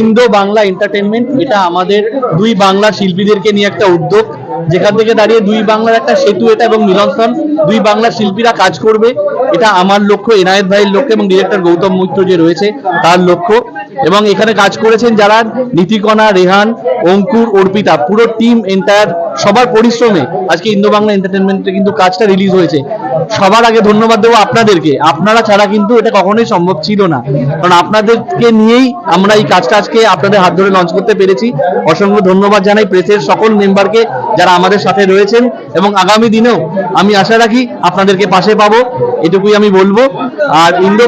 Indo Bangla entertainment এটা আমাদের দুই বাংলা শিল্পীদেরকে নিয়ে একটা উদ্যোগ। যেখান থেকে দাঁড়িয়ে দুই বাংলার একটা সেতু এটা এবং মিলনস্থল দুই বাংলার শিল্পীরা কাজ করবে, এটা আমার লক্ষ্য, এনায়েত ভাইয়ের লক্ষ্য এবং ডিরেক্টর গৌতম মৈত্র যে রয়েছে, তার লক্ষ্য। এবং এখানে কাজ করেছেন যারা নীতিকণা, রেহান, অঙ্কুর, অর্পিতা, পুরো টিম এন্টায়ার সবার পরিশ্রমে আজকে ইন্দো বাংলা এন্টারটেনমেন্টে কিন্তু কাজটা রিলিজ হয়েছে। সবার আগে ধন্যবাদ দেবো আপনাদেরকে। আপনারা ছাড়া কিন্তু এটা কখনোই সম্ভব ছিল না। কারণ আপনাদেরকে নিয়েই আমরা এই কাজটা আজকে আপনাদের হাত ধরে লঞ্চ করতে পেরেছি। অসংখ্য ধন্যবাদ জানাই প্রেসের সকল মেম্বারকে যারা আমাদের সাথে রয়েছেন। এবং আগামী দিনেও আমি আশা রাখি আপনাদেরকে পাশে পাবো, এটুকুই আমি বলব। আর ইন্দো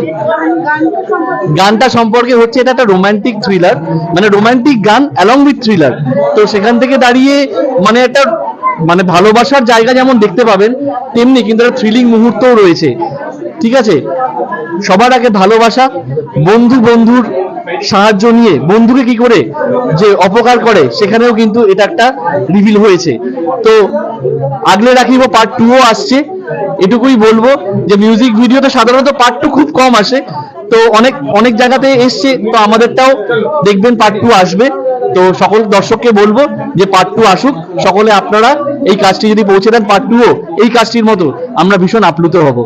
গানটা সম্পর্কে হচ্ছে এটা একটা রোমান্টিক থ্রিলার মানে রোমান্টিক গান অ্যালং উইথ থ্রিলার তো সেখান থেকে দাঁড়িয়ে মানে একটা মানে ভালোবাসার জায়গা যেমন দেখতে পাবেন, তেমনি কিন্তু একটা থ্রিলিং মুহূর্তও রয়েছে। ঠিক আছে? সবার আগে ভালোবাসা, বন্ধু বন্ধুর সাহায্য নিয়ে, বন্ধুকে কি করে যে অপকার করে, সেখানেও কিন্তু এটা একটা রিভিল হয়েছে। তো আগলে রাখিব পার্ট টুও আসছে। এটুকুই বলব যে মিউজিক ভিডিওতে সাধারণত পার্ট টু খুব কম আসে। তো অনেক অনেক জায়গাতে এসছে, তো আমাদেরটাও দেখবেন পার্ট টু আসবে। তো সকল দর্শককে বলব যে পার্ট টু আসুক। সকলে আপনারা এই কাজটি যদি পৌঁছে দেন পার্ট টুও এই কাজটির মতো আমরা ভীষণ আপ্লুত হব।